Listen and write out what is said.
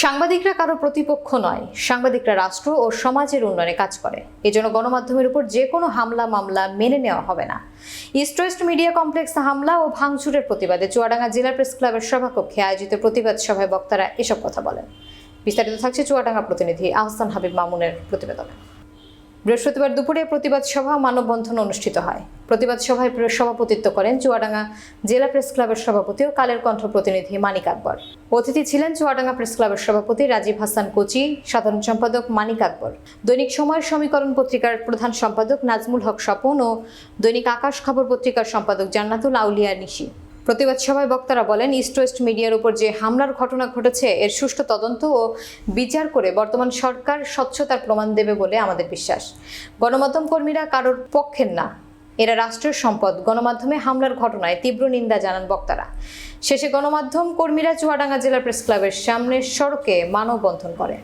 সাংবাদিকরা কারও প্রতিপক্ষ নয়। সাংবাদিকরা রাষ্ট্র ও সমাজের উন্নয়নে কাজ করে। এজন্য গণমাধ্যমের উপর যে কোনো হামলা মামলা মেনে নেওয়া হবে না। ইস্ট ওয়েস্ট মিডিয়া কমপ্লেক্স হামলা ও ভাঙচুরের প্রতিবাদে চুয়াডাঙ্গা জেলা প্রেস ক্লাবের সভাকক্ষে আয়োজিত প্রতিবাদ সভায় বক্তারা এসব কথা বলেন। বিস্তারিত থাকছে চুয়াডাঙ্গা প্রতিনিধি আহসান হাবিব মামুনের প্রতিবেদনে। বৃহস্পতিবার দুপুরে প্রতিবাদ সভা মানববন্ধন অনুষ্ঠিত হয়। প্রতিবাদ সভায় সভাপতিত্ব করেন চুয়াডাঙ্গা জেলা প্রেস ক্লাবের সভাপতি ও কালের কণ্ঠ প্রতিনিধি মানিক আকবর। অতিথি ছিলেন চুয়াডাঙ্গা প্রেস ক্লাবের সভাপতি রাজীব হাসান কোচি, সাধারণ সম্পাদক মানিক আকবর। দৈনিক সময়ের সমীকরণ পত্রিকার প্রধান সম্পাদক নাজমুল হক স্বপন ও দৈনিক আকাশ খবর পত্রিকার সম্পাদক জান্নাতুল আউলিয়া নিশি। প্রতিবাদ সভায় বক্তারা বলেন, ইস্ট ওয়েস্ট মিডিয়ার উপর যে হামলার ঘটনা ঘটেছে, এর সুষ্ঠু তদন্ত ও বিচার করে বর্তমান সরকার স্বচ্ছতার প্রমাণ দেবে বলে আমাদের বিশ্বাস। গণমাধ্যম কর্মীরা কারোর পক্ষের না। এরা রাষ্ট্রের সম্পদ, গণমাধ্যমে হামলার ঘটনায় তীব্র নিন্দা জানান বক্তারা। শেষে গণমাধ্যম কর্মীরা চুয়াডাঙ্গা জেলা প্রেস ক্লাবের সামনের সড়কে মানববন্ধন করে।